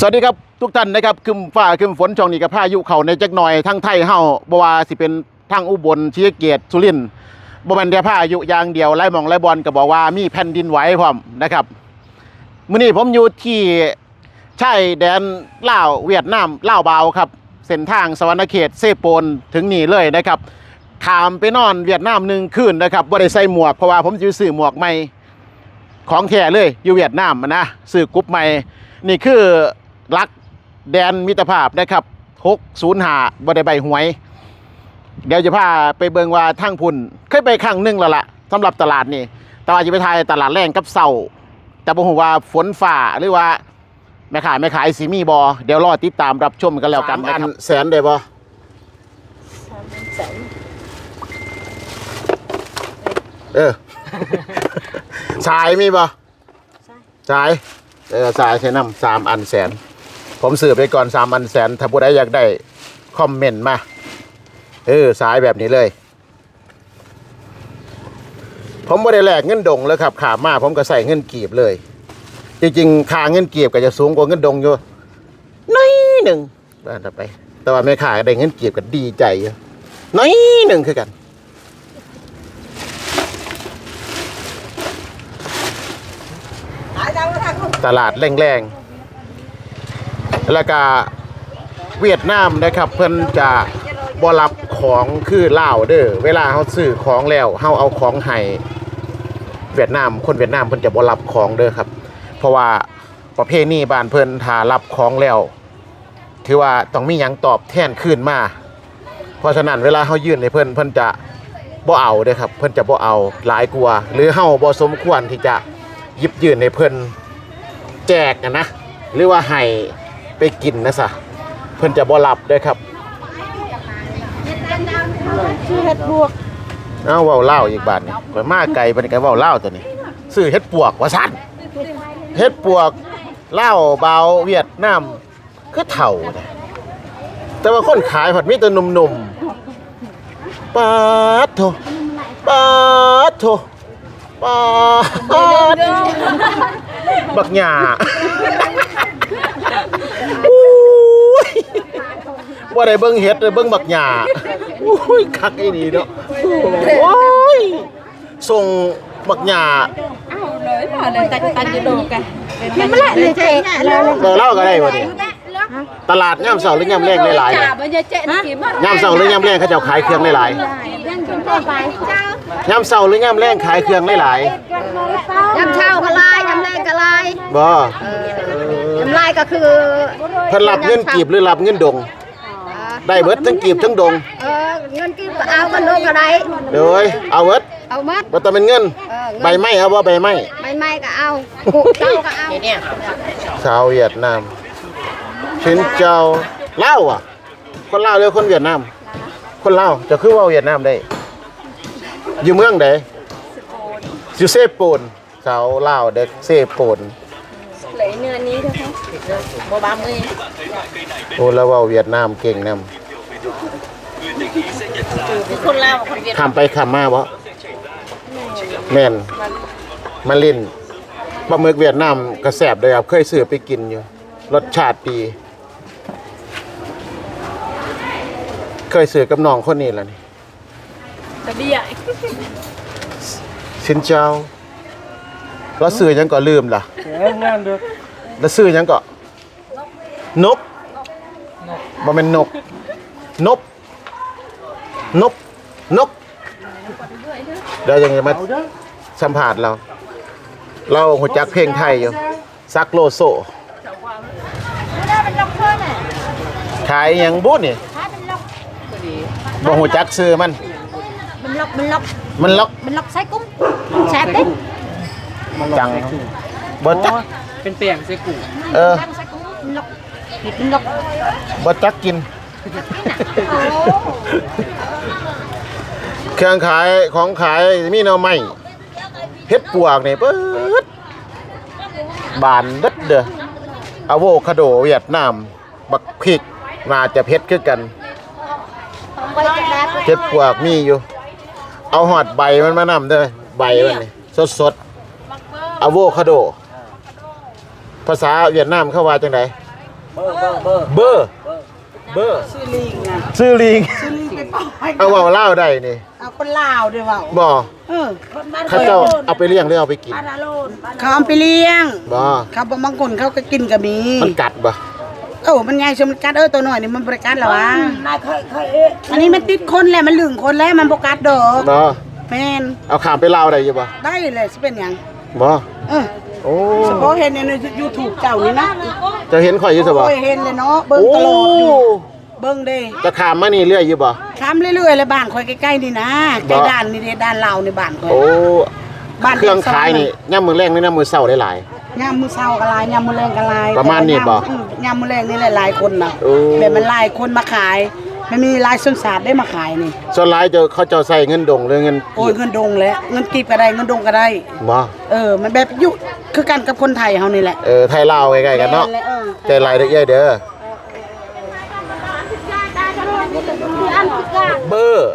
สวัสดีครับทุกท่านนะครับคืมฟ้าคืมฝนช่วงนี้กับพายุเขาในจักหน่อยทั้งไทยเฮาบ่ว่าสิเป็นทั้งอุบลชีสะเกียรติสุรินทร์บ่แม่นแต่พายุอย่างเดียวไล่หมองไล่บอลก็บอกว่ามีแผ่นดินไหวพร้อมนะครับมื้อนี้ผมอยู่ที่ชายแดนลาวเวียดนามลาวบาวครับ เส้นทางสวรรณเขตเซโปนถึงนี่เลยนะครับขามไปนอนเวียดนามหนึ่งคืนนะครับบ่ได้ใส่หมวกเพราะว่าผมจะซื้อหมวกใหม่ของแท้เลยอยู่เวียดนามอะนะซื้อกรุ๊ปใหม่นี่คือ รักแดนมิตรภาพนะครับ605บ่ได้ใบหวย เดี๋ยวจะพาไปเบิงว่าทั้งพุ่นเคยไปครั้งหนึงแล้วล่ะสำหรับตลาดนี่แต่ว่าจะไปทายตลาดแรงกับเสาแต่บ่ฮู้ว่าฝนฝ่าหรือว่าแม่ขายแม่ขายสีมีบอเดี๋ยวรอติดตามรับชมกันแล้วกันนะครับแสนได้บ่เออสายมีบ่สายเออสายใช้น้ำสามอันแสน ผมซื้อไปก่อนสามอันแสนถ้าผู้ใดอยากได้คอมเมนต์มา เออ สายแบบนี้เลย ผมไม่ได้แลกเงินดงเลยครับขามาผมก็ใส่เงินกีบเลย จริงๆค่าเงินกีบก็จะสูงกว่าเงินดงอยู่น้อยหนึ่งบ้านต่อไป แต่ว่าแม่ขายได้เงินกีบก็ดีใจอยู่น้อยหนึ่งคือกันตลาดแรงๆ แล้วก็เวียดนามนะครับเพิ่นจะบ่รับของคือลาวเด้อเวลาเฮาซื้อของแล้วเฮาเอาของให้เวียดนามคนเวียดนามเพิ่นจะบ่รับของเด้อครับ เพราะว่าประเพณีบ้านเพิ่นถ้ารับของแล้วถือว่าต้องมีหยังตอบแทนคืนมา เพราะฉะนั้นเวลาเฮายื่นให้เพิ่นเพิ่นจะบ่เอาเด้อครับ เพิ่นจะบ่เอาหลายกว่าหรือเฮาบ่สมควรที่จะยิบยื่นให้เพิ่นแจกอะนะหรือว่าให้ ไปกินนะสะเพิ่นจะบ่รับเด้วยครับชื่อเห็ดบวกเอาเว้าเล่าวอีกบาทนี่ไปมาไกลปานนี้ก็เว้าเล่าวตัวนี้ซื้อเฮ็ดปวกว่าซั่นเฮ็ดปวกเล่าวเบาเวียดนามคือเฒ่าเนี่ยแต่ว่าคนขายผัดมีแต่หนุ่มๆปาดโถปาดโถปาดบักหญ้า อุ้ย ว่าได้เบิ่งเห็ดได้เบิ่งบักหญ้าอุ้ยคักอีนี่เนาะโอ้ยส่งบักหญ้าเลยมาเลยตันตันจะโดนกันยังไม่ละเลยเจ๊เลยเบอร์เล่าก็ได้บ่นี่ตลาดย่ามเสาร์หรือย่ามแรงหลายๆจ่าเนี่ยมันจะเจ๊นะกี่มันย่ามเสาร์หรือย่ามแรงเขาเจ้าขายเครื่องหลายยังกินต่อไปเจ้าๆย่ามเสาร์หรือย่ามแรงขายเครื่องหลายยำเช่าก็ลายยำแรงก็ลายๆบ่ยำลายก็คือเพิ่นรับเงินกีบหรือรับเงินดง ได้เบิดทั้งกีบทั้งดง เออเงินกินก็เอากันโดนก็ได้เด้อยเอาเบิดเอามัดบ่ต้องเป็นเงิน เออใบไม้เอาบ่ใบไม้ไม่ไม่ก็เอาผูกเจ้าก็เอาชาวเวียดนามชินเจ้าเล่าวอะ คนลาวหรือคนเวียดนาม คนลาวจะคือว่าเวียดนามได้ อยู่เมืองใดอยู่เซโปนชาวลาวเด็กเซโปน บ่บ้ามือโอ้แล้วเว่าเวียดนามเก่งนคือคนลาวคนเวียดำข้ามไปข้ามมาบ่แม่นมาเล่นปลาหมึกเวียดนามกระแสบเลยครับ เคยซื้อไปกินอยู่ รสชาติดี เคยซื้อกับน้องคนนี้แหละนี่ตะเบียชินเจ้า แล้วซื้อหยังก็ลืมล่ะงานเด้อแล้วซื้อหยังก็ นกบ่แม่นนก นบ นบ นกเดี๋ยวยังจะมาสัมผัสเรา เราหัวจักเพลงไทยอยู่ซักโลโซขายหยังบุนี่บ่หัวจักซื้อมัน มันล็อก มันล็อก มันล็อก มันล็อกใส่กุ้งแซ่บดิจังบ่จักเป็นเตียงใส่กูเออ มันล็อกบ่จักกิน เครื่องขายของขายมีหน่อไม้เฮ็ดปวกนี่เปิดบานเด็ดเด้ออะโวคาโดเวียดนาม บักพริกน่าจะเผ็ดคือกันไว้จะได้เฮ็ดปวกมีอยู่ เอาหอดใบมันมานำเด้อใบมันนี่สดๆอะโวคาโด ภาษาเวียดนามเขาว่าจังไดอ เบอร์เบอร์เบอร์เบอร์ เบอร์ ชื่อลิงอะซื้อลิง ชื่อลิงไปปล่อยเอาเว่าเล่าได้นี่เอาคนลาวด้วยเว่าบ่เออเขาเจ้าเอาไปเลี้ยงหรือเอาไปกินเขาเอาไปเลี้ยงบ่เขาบางคนเขาก็กินก็มีมันกัดบ่เออมันไงชมนกัดเออตัวหน่อยนี่มันบริการเหรอวะอันนี้มันติดคนแหละมันลึงคนแล้วมันบกัดดอกบ่แม่นเอาขามไปเล่าวได้อยู่บ่ได้เลยสิเป็นหยังบ่เออ โอ้เฉพาะเห็นในยูทูบเจ้านี่นะจะเห็นข่อยอยู่ซะบ่โอ้ยเห็นเลยเนาะเบิ่งโอ้ตลอดอยู่เบิ่งเด้จะขามมานี่เรื่อยอยู่บ่ทำเรื่อยๆเลยบ้านคอยใกล้ๆนี่นะใกล้บ่ด้านนี่เด้ด้านลาวในบ้านคอยโอ้บ้านเครื่องขายนี่ย่ามมื้อแรงนี่ย่ามมื้อเช้าได้หลายยามมือเช้าก็หลายยามมือแรงก็หลายประมาณนี้บ่อืมยามมือแรงนี่หลายๆคนนะโอ้แบบมันหลายคนมาขาย ไม่มีหลายสนสาดได้มาขายนี่ส่วนหลายจะเขาเจ้าใส่เงินดงหรือเงินโอ้ยเงินดงเลยเงินกีบก็ได้เงินดงก็ได้ บ่เออ มันแบบอยุคือกันกับคนไทยเฮานี่แหละเออไทยลาวใกล้ๆกันเนาะแม่ออ ใจหลายเด้อเอ้ยเด้อเบอร์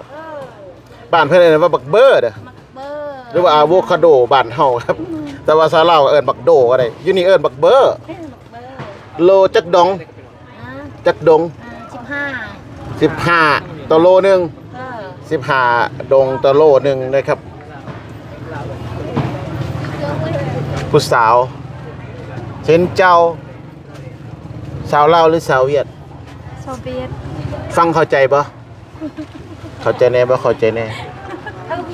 บ้านเพิ่นเอิ้นว่าบักเบอร์เด้อเบอร์หรือว่าอะโวคาโดบ้านเฮาครับ แต่ว่าซาลาวเอิ้นบักโดก็ได้อยู่นี่เอิ้นบักเบอร์โลจักดอง จักดงสิบห้า 15ต่อโลหนึงเออ15ดงต่อโลหนึงนะครับ ผู้สาวเช่นเจ้า สาวลาวหรือสาวเวียด โซเวียตฟังเข้าใจปะเข้าใจแน่ปะเข้าใจแน่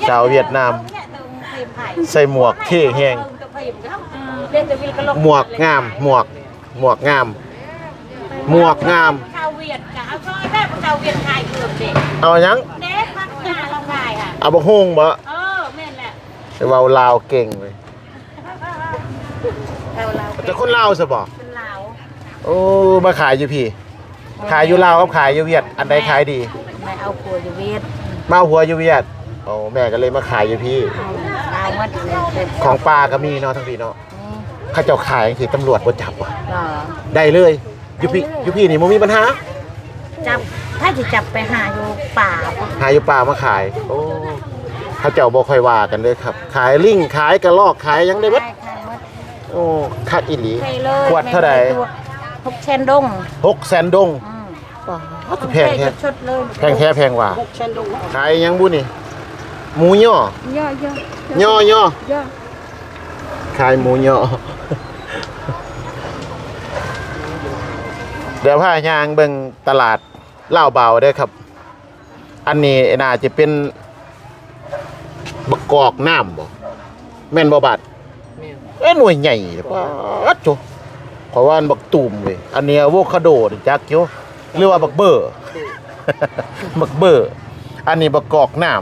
สาวเวียดนาม ใส่หมวกเท่แฮงหมวกงาม หมวก หมวกงาม หมวกงามชา วเวียดกะเอาซอยแม่ชาวเวียดขายเกือบเด็กเอาหยัง เด็กพักหน้าเราขายค่ะ เอาบะฮุงบ่เออแม่นแหละไปเว้าลาวเก่งเลยเราเราแต่คนลาวซะบ่เป็นลาวโอ้มาขายอยู่พี่ ขายอยู่ลาวกับขายอยู่เวียด อันใดขายดี ไม่เอาผัวอยู่เวียดมาเอาหัวอยู่เวียดโอ้แม่ก็เลยมาขายอยู่พี่ ลาวมัดเลยเป็นของปลาก็มีเนาะทั้งพี่เนาะเข้าเจ้าขายสิตำรวจบ่จับว่ะก็ได้เลยอยู่พี่อยู่พี่นี่บ่มีปัญหา จับถ้าจะจับไปหาอยู่ป่าปะหาอยู่ป่ามาขาย โอ้เข้าเจ้าบ่ค่อยว่ากันเลยครับ ขายลิงขายกระรอกขายหยังได้เบิดขายขายหมดโอ้คักอีหลีใช่เลยขวดเท่าใดหกเชนดง6แสนดงอืมอ้าวแพงแท้ชดๆเลยแพงแท้แพงกว่าฉันดูขายหยังบุนี่ หมูย่อย่อย่ย่อย่ย่อขายหมูย่อเดี๋ยวพายางเบิ่งตลาดเล่าวเบาเด้ครับ อันนี้น่าจะเป็นบกกอกน้ำบ่แม่นบ่บาดเอ้หน่วยใหญ่ป้าดโจขอว่าอันบักตูมเว้ยอันนี้อะโวคาโดนี่จักอยู่หรือว่าบักเบอร์บักเบอร์อันนี้บักกอกน้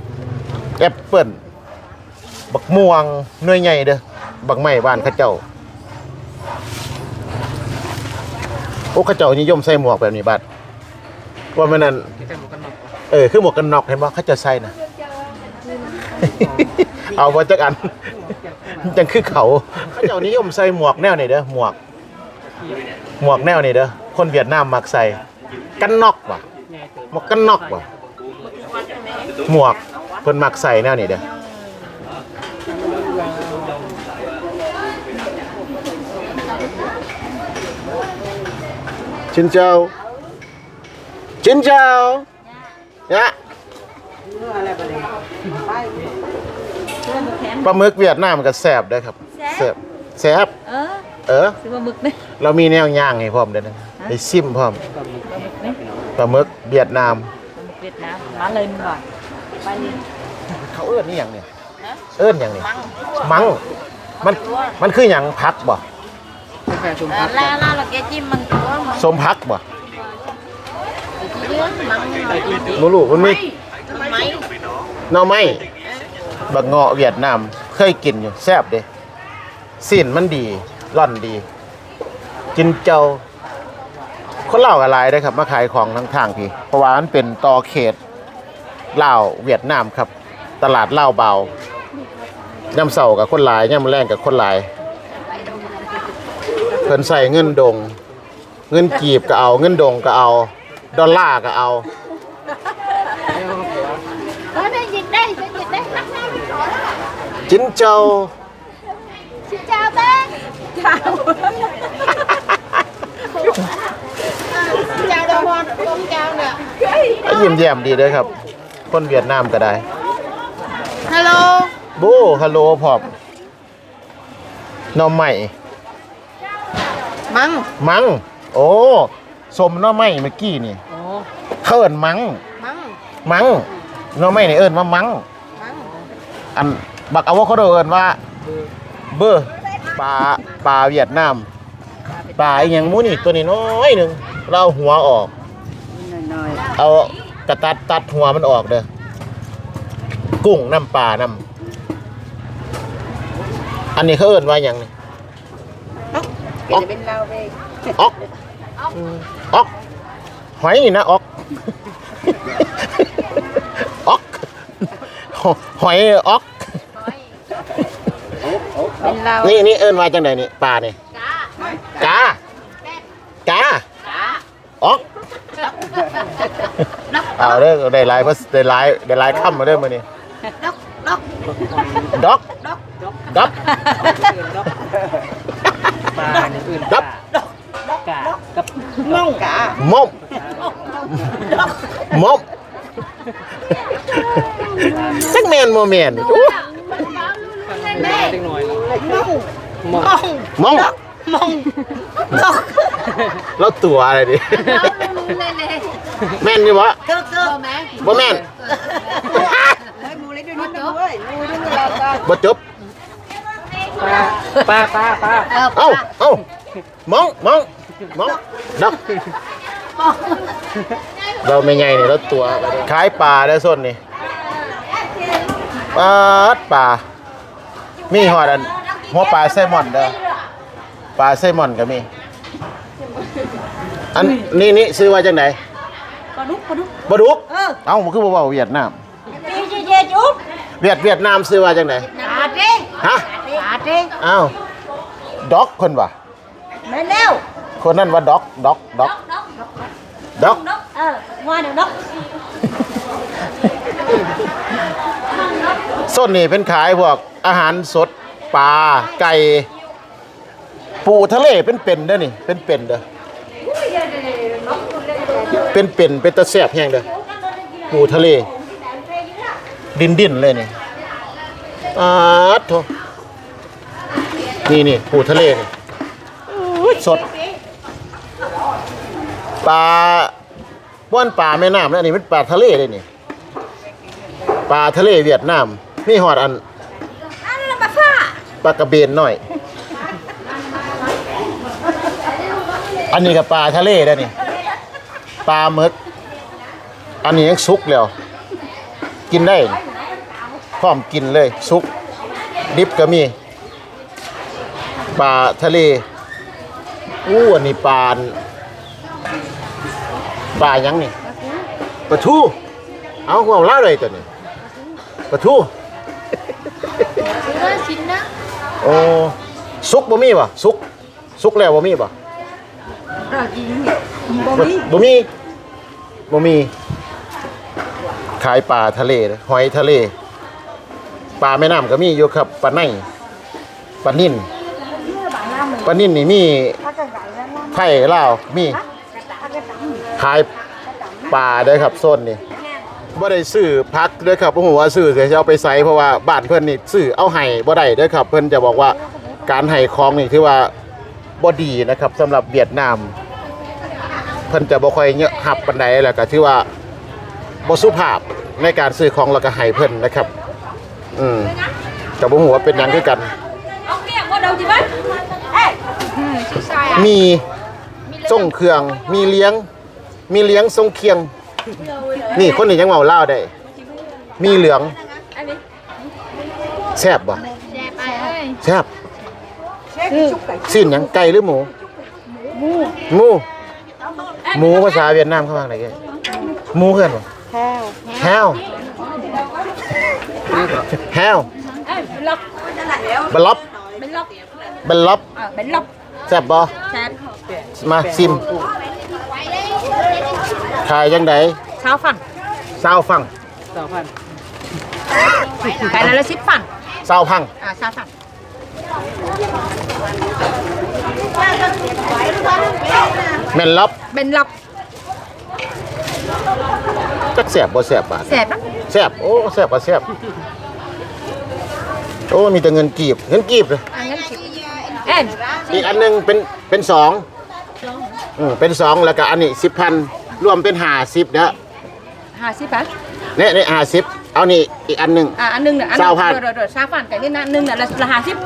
ำแอปเปิ้ลบักม่วงหน่วยใหญ่เด้อบักไม้บ้านเขาเจ้า โอ้เขาเจ้านิยมใส่หมวกแบบนี้บัดว่ามันนั่นเออคือหมวกกันน็อกเห็นบ่เขาเจะใส่นะเอาบ่จักอันจังคือเขาเขาเจ้านิยมใส่หมวกแนวนี้เด้อหมวก หมวกแนวนี้เด้อคนเวียดนามมักใส่กันน็อกว่ะหมวกกันน็อกว่ะหมวกเพิ่นมักใส่แนวนี้เด้อ ชินเจ้าชินเจ้าเนี่ยอะไรไปเลยปลาหมึกเวียดนามก็แซ่บเด้อครับแซ่บแซ่บเออเออ ซื้อมาหมึกเนี่ย เรามีแนวย่างให้พร้อมเด้อนะให้ซิมพร้อมปลาหมึกเนี่ยปลาหมึกเวียดนาม ปลาหมึกเวียดนามมาเลยมึงก่อนไปนี่เขาเอิ้นนี่หยังเนี่ยเอิ้นหยังนี่มังมันมันคือหยังพักบ่ แฟชมพักแล้วแล้วแกจิ้มมันตัวมันสมพักบ่เยอะมันบ่รู้มันมีไหมหน่อไม้บักเงาะเวียดนามเคยกินอยู่แซ่บเด้สิ้นมันดีร่อนดี กินเจ้า คนเลาวก็หลายเด้อครับ มาขายของทั้งทางพี่เพราะว่ามันเป็นต่อเขตเลาวเวียดนามครับ ตลาดเลาวเบาย่ำเสากับคนหลายย่ำแรงกับคนหลาย เพิ่นใส่เงินดง เงินกีบก็เอา เงินดงก็เอา ดอลลาร์ก็เอา Ở đây dịch จิ้นเจ้า Xin งจ้า bác. À, xin chào đồng hồ, con chào nè. ก็ยิ้มแย้มดีด้วยครับ คนเวียดนามก็ได้ฮัลโหลบูฮัลโหลพร้อบน้องใหม่ มังมัง โอ้สมหน่อไม้เมื่อกี้นี่อ๋อเขาเอิ้นมัง มัง มังหน่อไม้นี่เอิ้นว่ามัง มัง อันบักอะโวคาโดเอิ้นว่า เบอร์ปลาปลาเวียดนามปลาอีหยังหมูนี่ตัวนี้น้อยหนึงเราเอาหัวออก น้อยเอากระตัดตัดหัวมันออกเด้อกุ้งน้ำปลาน้ำอันนี้เขาเอิ้นว่าหยังนี่ ๆเป็นเป็นเราไปออกออกหอยนี่นะออกออกหอยออกเป็นเรานี่นี่เอิ้นว่าจังไดนี่ปลานี่กากาออกเอาเด้อได้หลายภาษได้หลายได้หลายคำมาเด้อมื้อนี้ด็อกด็อกปลาเนี่ย อื่นดับกากับม่องกะมอมมอมจักแม่นบ่แม่นอู้แม่เล็กน้อยแล้วมองมองม่องแล้วตัวอะไรดิเลยเลยแม่นอยู่บ่เติบเติบแม่บ่แม่นเฮ้ยหมูเล็กด้วยนิดนึงเว้ยหมูด้วยนิดนึงบ่จบปลาปลาปลาปลาเออเอ้าเอ้า มองมองมองดักเราไม่ไงนี่เราตัวขายปลาได้อส้นนี่ปลาดปลามีหอดอันหัวปลาไซมอนเด้อปลาไซมอนก็มี อันนี่นี่ซื้อว่าจังไหนปลาดุกปลาดุกปลาดุกเออเอ้ามันคือบ่เว้าเวียดนามเจ๊เจ๊เจ๊จุ๊บเวียดเวียดนามซื้อว่าจังไหนอาเจ๊ฮะอาเจ๊อ้าวด็อกคนว่ะ แม่แล้วคนนั้นว่าด็อกด็อกด็อกด็อกเออว่าเดี๋ยวดอกส้นนี่เป็นขายพวกอาหารสดปลาไก่ ปูทะเลเป็นเป็นเด้อนี่ เป็นเป็นเด้อเป็นเป็นเป็นตะแซ่บแห้งเด้อปูทะเล ดินดินเลยนี่อาดโถนี่นี่ปูทะเลนี่อุ๊ย สดปลาบ้านปลาแม่น้ำแล้วนี่เป็นปลาทะเลเลยนี่ปลาทะเลเวียดนามมีหอดอันปลากระเบนหน่อย อันนี้กับปลาทะเลได้อนี่ปลาหมึกอันนี้ยังสุกแล้ว กินได้พร้อมกินเลยสุกดิบก็มีปลาทะเล อู้อันนี้ปลาอันปลาหยังนี่ปลาทู เอาหัวเล่าเลยตัวนี้ปลาทูซื้อเลยชิ้นนะโอ้สุกบ่มีป่ะสุกสุกแล้วบ่มีป่ะบ่มีบ่มีบ่มี ขายปลาทะเลเด้อหอยทะเลปลาแม่น้ำก็มีอยู่ครับปลาไนปลานิ่นปลานิ่นนี่มี ไผ่ลาวมีขายปลาเด้อครับโซนนี่บ่ได้ซื้อพักเด้อครับโอ้โหว่าซื้อเสียจะเอาไปใส่เพราะว่าบ้านเพิ่นนี่ซื้อเอาให้บ่ได้เด้อครับ เพิ่นจะบอกว่าการให้ของนี่คือว่าบ่ดีนะครับสำหรับเวียดนาม เพิ่นจะบ่ค่อยเยอะหับปานใดแล้วก็ถือว่าบ่สุภาพในการซื้อของแล้วก็ให้เพิ่นนะครับ อืมก็บ่ฮู้ว่าเป็นหยังคือกันมี ส่งเครื่อง มีเลี้ยง มีเลี้ยงทรงเคียง นี่คนนี้ยังเมาเล่าวได้ มีเหลืองแซ่บบ่แจกไปเอ้ยแซ่บเช็คชุบไก่สิ้นหยังไก่หรือหมูหมู หมู หมูภาษาเวียดนามเขาว่าอะไรกันหมูเพื่อนบ่แข้วแฮวแฮวบัลล็อบเป็นล็อกบัลล็อบเออเป็นล็อก แซ่บบ่แซ่บมาซิมขายยังไงเช้าฝันเศร้าฟังสองพันขายแล้วละสิบฝันเศร้าพังอ่าเช้าฝันแม่นล็อบเป็นล็อกจักแซ่บบ่แซ่บบาดแสบปะแซ่บโอ้แซ่บก็แซ่บโอ้มีแต่เงินกีบเงินกีบเลยอันนั้นสิ เอ็นอีกอันหนึงเป็นเป็นสองอืมเป็นสองแล้วก็อันนี้สิบพันรวมเป็นห้าสิบเด้อห้าสิบปะเนี่ยเนี่ยห้าสิบเอานี่อีกอันหนึงอะอันหนึงเนี่ยอันหนึสางวพันเดี๋ยวเดี๋ยวสาวพันกันนี่นะอันหนึงเนี่ยละละห้าสิบ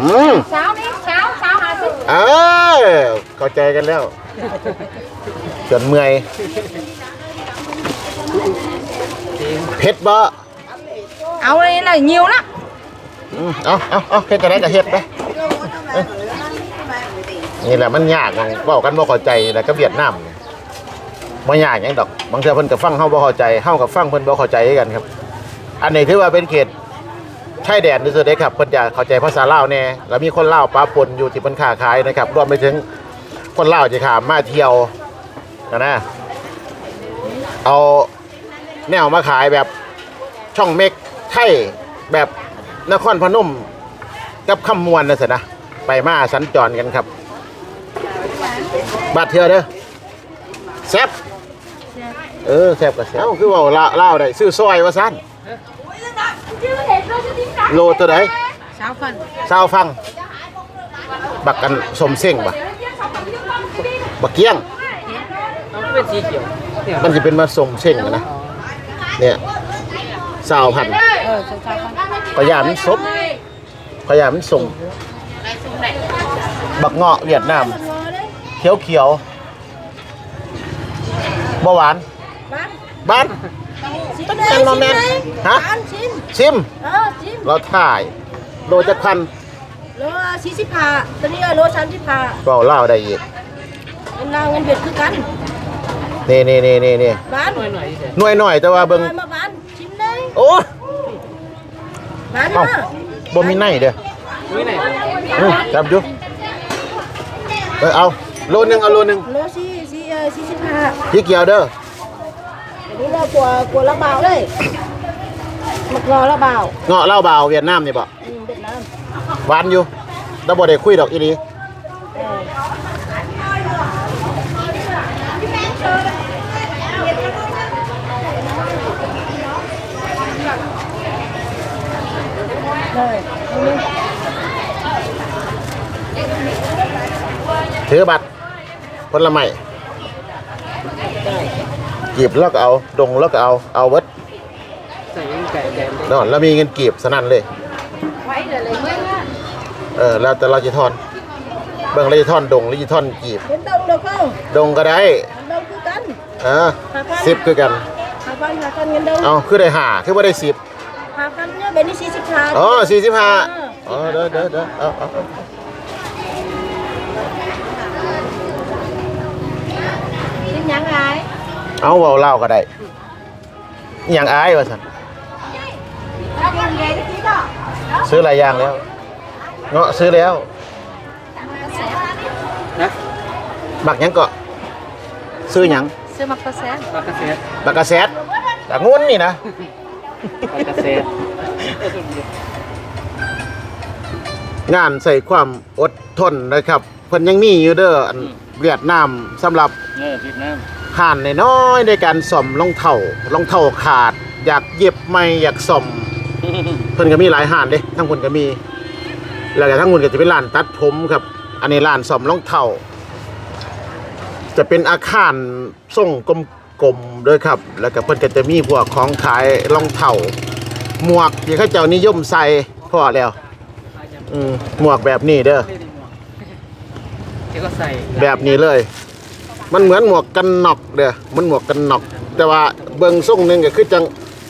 อืมสาวนี่สาวสาวห้าสิบเออเข้าใจกันแล้วจนเมื่อยเผ็ดบ่เอาเลยละ nhiều lắm อืมเอาเอาเอาเฮ็ดจะได้ก็เฮ็ดไป เอ้ยนี่แหละมันยากมันเว้ากันบ่เข้าใจแล้วก็เวียดนามนี่บ่ยากหยังดอก บางเทื่อเพิ่นก็ฟังเฮาบ่เข้าใจเฮาก็ฟังเพิ่นบ่เข้าใจคือกันครับ อันนี้ถือว่าเป็นเขตชายแดนที่สุดเด้ครับเพิ่นจะเข้าใจภาษาลาวแน่แล้วมีคนลาวปะปนอยู่ที่เพิ่นค้าขายนะครับรวมไปถึงคนลาวที่ข้ามมาเที่ยวนะนะเอาแนวมาขายแบบช่องเม็กไทยแบบนครพนมกับคำมวนนะสินะ ไปมาสัญจรกันครับบาดเทือเด้อแซบเออแซบกับแซบเอ้าคือว่าลาเล่าวได้ซื้อซอยว่าสั้นโลตัวไหนสาวพันซาวฟัง บักกันสมเส้งบ่บักเกี้ยงเอาเป็นสีเขียวเนี่ยมันจะเป็นมาสมเส้งอะนะเนี่ยสาวพันเออสาวพันพยายามมันซบพยายามมันส่ง บักเงาะเวียดนามเขียวเขียวๆบ่หวานบ้านแมนมาแมนฮะชิมเออจิ้มเราถ่ายโลจะพันโลสี่สิบห้าตอนนี้โลสามสิบห้าก็เล่าได้อีกเป็นนางเงินเบียดคือกันนี่นี่นี่นี่นี่บ้านหน่อยหน่อยเฉยหน่วยหน่อยแต่ว่าเบิ่งมาบ้านชิมเลยโอ้บ้านเอ้ามาบ่มีในเด้อนี่ไหนอืม จับอยู่เออเอาโลนึงเอาโลนึงโลสี่สี่เออสี่สิบห้าพี่เกียวเด้ออันนี้เรากลัวกลัวละเบาเลยมักรอละเบาเงาะเหล้าเบาวเวียดนามนี่บ่อืมเวียดนามหวานอยู่แล้วบ่ได้คุยดอกอีนี้เออเลย ถือบัตรผลไม้กีบแล้วก็เอาดงแล้วก็เอาเอาเวิดใส่ไก่แดงนอนแล้วมีเงินกีบสนั่นเลยไว้เดี๋ยวเลยเมื่อเออแล้วแต่เราจะทอนเบิ่งเราจะทอนดงหรือจะทอนกีบเป็นดงเดียวกันดงก็ได้ดงคือกันเออสิบคือกันหาพันหาพันเงินดงเอาคือได้หาคือว่าได้สิบหาพันเนี่ยเป็นนี่สี่สิบห้าอ๋อสี่สิบห้าอ๋อเด้อเด้อเด้อเอาเอาเอา เป็น ยังไงเอาเว้าเล่าก็ได้อหย่างอายว่าสันซื้อหลายอย่างแล้ว เงาะซื้อแล้วนะบักหยังก็ซื้อหยังซื้อมักกะแซนปลากระเซ็ดบักกะแซดบักงุ้นนี่นะปลากระเซ็ดงานใส่ความอดทนนะครับเพิ่นยังมีอยู่เด้ออัน เวียดนามสำหรับเออพิษน้ห่านน้อยๆในการซ่อมรองเท้ารองเท้าขาด อยากเย็บใหม่อยากซ่อมำเพิ่นก็มีหลายห่านเด้ทั้งคนก็มี แล้วก็ทั้งคนก็จะเป็นร้านตัดผมครับ อันนี้ร้านซ่อมรองเท้าจะเป็นอาคารทรงกลมๆด้วยครับ แล้วก็เพิ่นก็จะมีพวกของขายรองเท้าหมวกที่เขาเจ้านิยมใส่พอแล้วอืมหมวกแบบนี้เด้อ เดี๋ยวก็ใส่แบบนี้เลย มันเหมือนหมวกกันน็อกเด้อมันหมวกกันน็อก แต่ว่าเบิ่งทรงหนึงก็คือจัง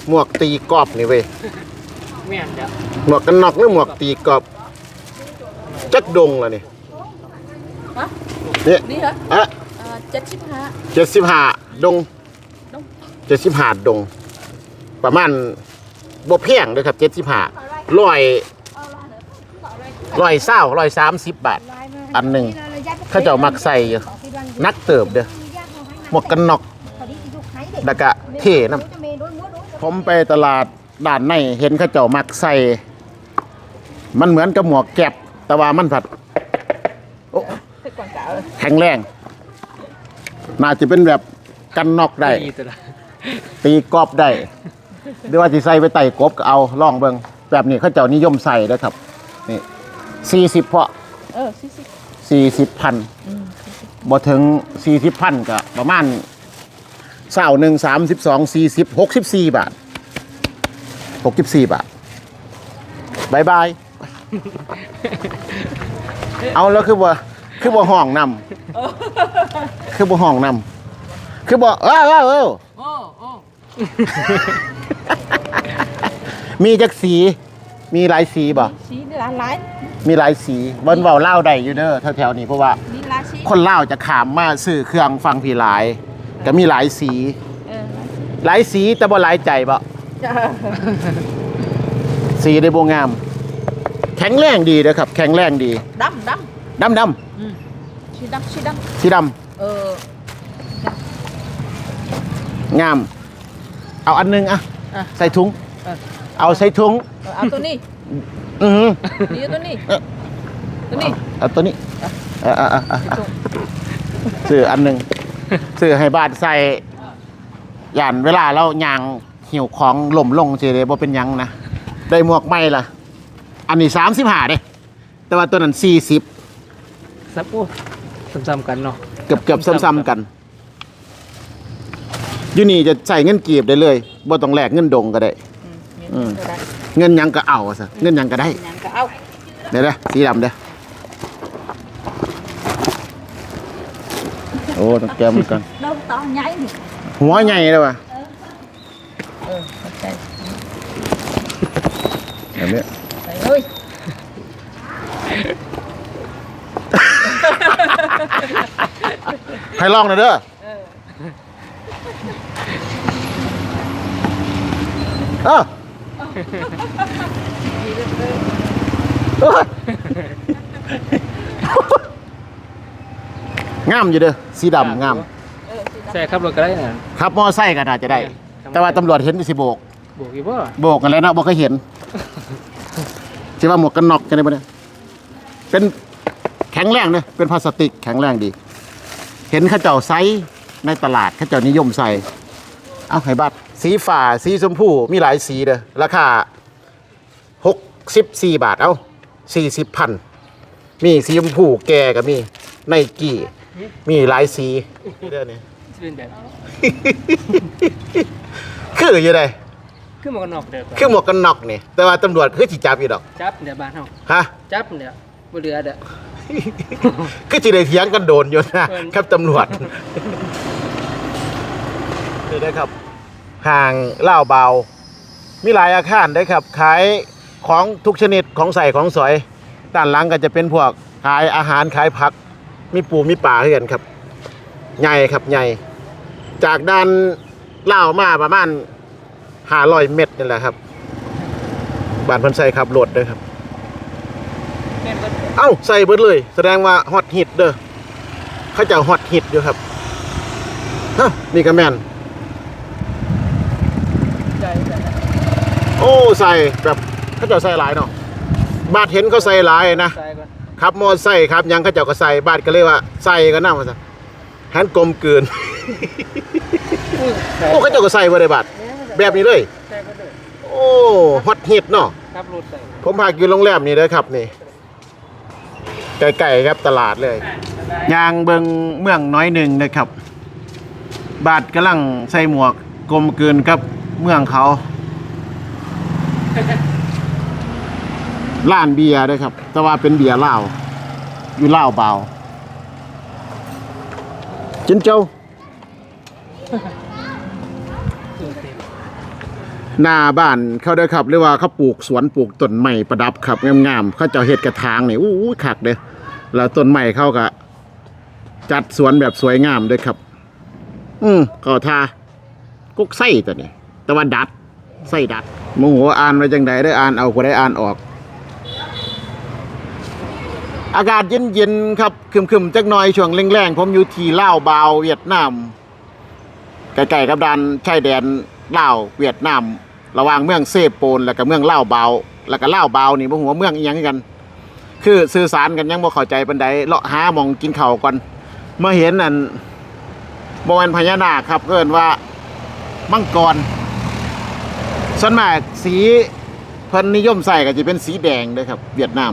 หมวกตีกรอบนี่เว้ยแม่นเดี๋ยวหมวกกันน็อกหรือหมวกตีกรอบจักดงล่ะนี่ฮะเนี่ยนี่เหรออะเออเจ็ดสิบห้าเจ็ดสิบห้าดงเจ็ดสิบห้าดง ประมาณบ่แพงเลยครับเจ็ดสิบห้าร้อยร้อยเศร้าร้อยสามสิบบาท อันหนึ่ง เข้าเจ้ามักใส่อยู่นักเติบเด้อหมวกกันน็อกแล้วก็เท่นํผมไปตลาดด่านในเห็นเข้าเจ้ามักใส่มันเหมือนกับหมวกแก็บแต่ว่ามันผัดโอ้แข็งแรงน่าจะเป็นแบบกันน็อกได้ดีตัวละตีกอบได้หรือว่าสิใส่ไปไต่กบก็เอาลองเบิ่งแบบนี้เขาเจ้านิยมใส่เด้อครับนี่สี่สิบเพาะเออสิสิ สี่สิบพันบ่ถึงสี่สิบพันก็ประมาณเศร้าหนึ่งสามสิบสองสี่สิบหกสิบสี่บาทหกสิบสี่บาทบายบาย เอาแล้วคือบ่คือบ่ห้องนำคือบ่ห้องนำคือบ่เออเออเออโอ้โอ้มีจักสี มีหลายสีบ่สีนี่หลายหลาย มีหลายสีเบิ่นเว้าเล่าวได้อยู่เด้อแถวๆนี้เพราะว่านี่หลายสีคนเล่าวจะขามมาซื้อเครื่องฟังผีหลาย ก็มีหลายสี เออหลายสีแต่บ่หลายใจบ่จ้าสีได้บ่งาม แข็งแรงดีนะครับ แข็งแรงดีดำดดำดำสีดำสีดำสีดำเออำงาม เอาอันหนึงอะอะ ใส่ถุง เออ เอาใส่ถุง เออเอาตัวนี้ อือหือนี่ตัวนี้เอ๊ะตัวนี้เอาตัวนี้เอ่าอ่าอ่าซื้ออันหนึงซื้อให้บ้านใส่ย่านเวลาเราย่างหิวของหล่มลงสิเด้บ่เป็นหยังนะได้หมวกใหม่ล่ะ อันนี้35เด้แต่ว่าตัวนั้น40ซับโอ้ซ้ำๆกันเนาะเกือบเกือบซ้ำๆกันอยู่นี่จะใส่เงินกีบได้เลยบ่ต้องแลกเงินดงก็ได้ อืมอืม เงินตัวใดเงินหยังก็เอาซะเงินหยังก็ได้ ยังก็เอาเดี๋ยวนะสีดำเด้อโอ้ต้องแก้มอนกันน้องต่อใหญ่นี่หัวใหญ่เลยว่ะเออเข้าใจแบบนี้ใส่เลยให้ลองหน่อยเด้อเออ เออเอ้ยงามอยู่เด้อสีดำงามเออสีดำใช่ครับรถก็ได้น่ะครับมอไซค์ก็น่าจะได้แต่ว่าตำรวจเห็นสิโบก บวกอีกบ่โบกกันแล้วเนาะบ่เคยเห็นสิว่าหมวกกันน็อกกันได้บ่เนี่ยเป็นแข็งแรงเด้อเป็นพลาสติกแข็งแรงดี เห็นเขาเจ้าไซส์ในตลาดเขาเจ้านิยมใส่เอาให้บัตร สีฟ้าสีชมพูมีหลายสีเด้อราคา64 บาท เอา40พันมีสีชมพูแก่ก็มีไนกี้มีหลายสีเด้อนี่สิเป็นแบบคืออยู่ไดคือหมวกกันน็อกเด้อคือหมวกกันน็อกนี่แต่ว่าตำรวจคือสิจับอยู่ดอก จับเดี๋ยวบ้านเฮาฮะจับเดี๋ยวบ่เหลือเด้อคือสิได้เถียงกันโดนอยู่นะเอิ้นครับตำรวจนี่นะครับ ห่างเล่าเบา มีหลายอาคารได้ครับขายของทุกชนิดของใส่ของสอยด้านหลังก็จะเป็นพวกขายอาหารขายผัก มีปูมีป่าเฮือนครับใหญ่ครับใหญ่จากด้านเล่ามาประมาณหาร้อยเมตรนี่แหละครับบานพันใส่ขับรถด้วยครับ เอ้าใส่เบิดเลย แสดงว่าฮอตฮิตเด้อเขาจะฮอตฮิตอยู่ครับฮะนี่ก็แม่น ใจใจ โอ้ใส่แบบเขาเจ้าใส่หลายเนาะบาดเห็นเขาใส่หลายนะใส่ก่อนครับมอใส่ครับหยังเขาเจ้าก็ใส่บาดก็เลยว่าใส่ก็น่ามาซะหันกลมเกินใส่โอ้เขาเจ้าก็ใส่บ่ได้บาดแบบนี้เลย ใส่ก็เด้อโอ้ฮอตฮิตเนาะครับรถใส่ผมพักอยู่โรงแรมนี่เด้อครับนี่ไก่ๆครับตลาดเลยยางเบิงเมืองน้อยหนึ่งนะครับ บาดกำลังใส่หมวกกลมเกินครับเมืองเขา ร้านเบียร์ด้วยครับ แต่ว่าเป็นเบียร์เหล้าอยู่เหล้าเบาจินเจ้าหน้าบ้านเขาเด้อครับเรียกว่าเขาปลูกสวนปลูกต้นไม้ประดับครับงามๆเขาเจะเฮ็ดกระถางนี่อู้หูคักเด้อแล้วต้นไม้เขาก็จัดสวนแบบสวยงามเด้วยครับ อืมเขาทากุกไส้ตัวนี้แต่ว่าดัดไส้ดัด โมโหอ่านไว้จังใดได้อ่านเอาก็ได้อ่านออก อากาศเย็นๆครับคึมๆจักหน่อยช่วงแรงๆผมอยู่ที่ลาวบาวเวียดนามใกล้ๆกับด่านชายแดนลาวเวียดนามระหว่างเมืองเซโปนแล้วก็เมืองลาวเบาแล้วก็ลาวเบานี่บ่ฮู้ว่าเมืองอีหยังกัน คือสื่อสารกันยังบ่เข้าใจปานใดเลาะหามองกินข้าวก่อนเมื่อเห็นนั่นบ่แม่นพญานาคครับเอิ้นว่ามังกร ส่วนมากสีเพิ่นนิยมใส่ก็จะเป็นสีแดงเลยครับ เวียดนาม